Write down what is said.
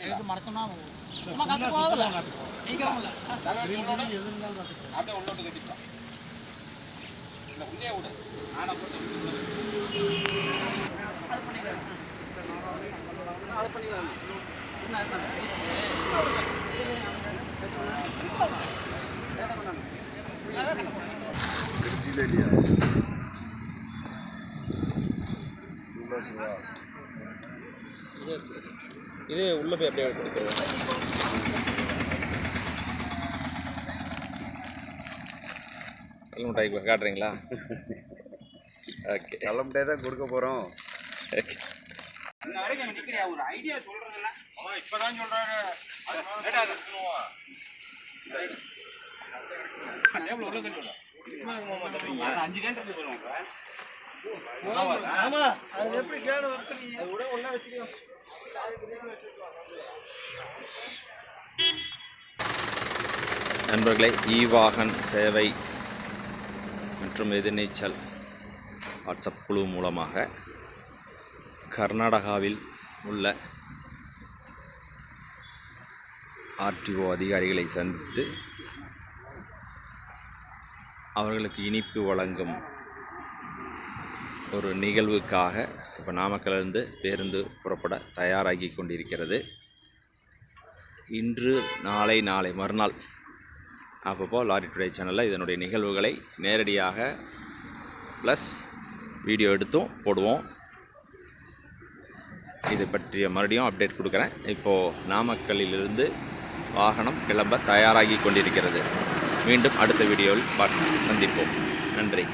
எடுத்து மறைச்சோம்னா சும்மா காத்து போகாதுல்ல சீக்கிரம் இல்லை அப்படியே உள்ளோட்டு கட்டிக்கலாம் இல்லை உள்ளே விடு. ஆனை போட்டு அது பண்ணிக்கலாம் அது பண்ணிக்கலாம் என்ன இது உள்ள போய் அப்படியே எடுத்துக்கிறது ஹெல்மெட் ஆகி காட்டுறீங்களா? ஓகே கிளம்பிட்டே தான் கொடுக்க போகிறோம் ஒரு ஐடியா அவன் அஞ்சு இருக்கு. போறோம் ஆமா அது எப்படி கேடு வருத்தீங்க அது விட ஒன்றா வச்சுக்கலாம் நண்பர்களே இ வாகன் சேவை மற்றும் எதிர்நீச்சல் வாட்ஸ்அப் குழு மூலமாக கர்நாடகாவில் உள்ள ஆர்டிஓ அதிகாரிகளை சந்தித்து அவர்களுக்கு இனிப்பு வழங்கும் ஒரு நிகழ்வுக்காக இப்போ நாமக்கல்லிருந்து பேருந்து புறப்பட தயாராகி கொண்டிருக்கிறது. இன்று நாளை நாளை மறுநாள் அப்பப்போ லாரி டுடே சேனலில் இதனுடைய நிகழ்வுகளை நேரடியாக ப்ளஸ் வீடியோ எடுத்தும் போடுவோம். இது பற்றிய மறுபடியும் அப்டேட் கொடுக்குறேன். இப்போது நாமக்கல்லிலிருந்து வாகனம் கிளம்ப தயாராகி கொண்டிருக்கிறது. மீண்டும் அடுத்த வீடியோவில் பார்த்து சந்திப்போம். நன்றி.